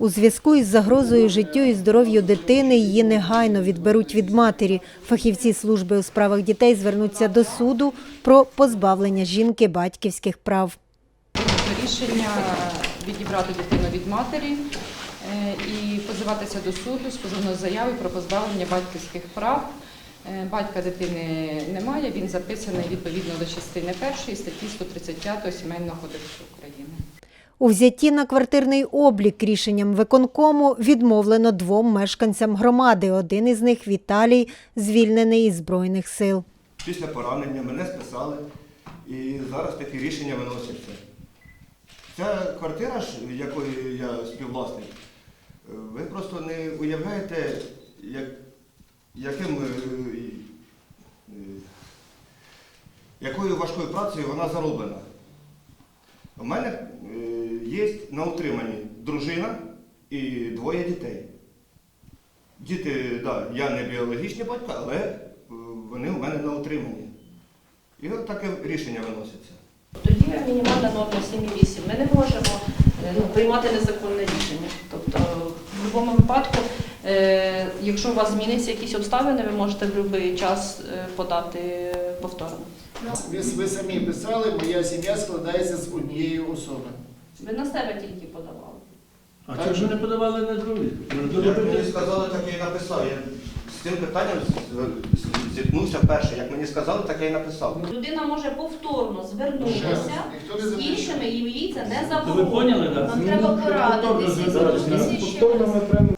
У зв'язку із загрозою життю і здоров'ю дитини її негайно відберуть від матері. Фахівці служби у справах дітей звернуться до суду про позбавлення жінки батьківських прав. Рішення відібрати дитину від матері е, і позиватися до суду з позовною заявою про позбавлення батьківських прав. Е, Батька дитини немає, він записаний відповідно до частини першої статті 135 Сімейного кодексу України. У взятті на квартирний облік рішенням виконкому відмовлено двом мешканцям громади. Один із них Віталій, звільнений із Збройних сил. Після поранення мене списали і зараз таке рішення виноситься. Ця квартира, ж, якої я співвласник, ви просто не уявляєте, як, яким, е, е, якою важкою працею вона зароблена. У мене е, є на утриманні дружина і двоє дітей. Діти, да, я не біологічний батько, але е, вони у мене на утриманні. І от таке рішення виноситься. Тоді мінімальна норма 7,8. Ми не можемо е, ну, приймати незаконне рішення. Тобто, в будь-якому випадку, е, якщо у вас зміниться якісь обставини, ви можете в будь-який час подати повторно. Ви, ви самі писали, моя сім'я складається з однієї особи. Ви на себе тільки подавали. А чого ж ви не подавали на другі? Як мені сказали, так я і написав. Я з цим питанням зіткнувся вперше. Як мені сказали, так я і написав. Людина може повторно звернутися Ніхто не з іншими, і їй це не заборонено. поняли? Вам треба порадитися іншими так. священниками.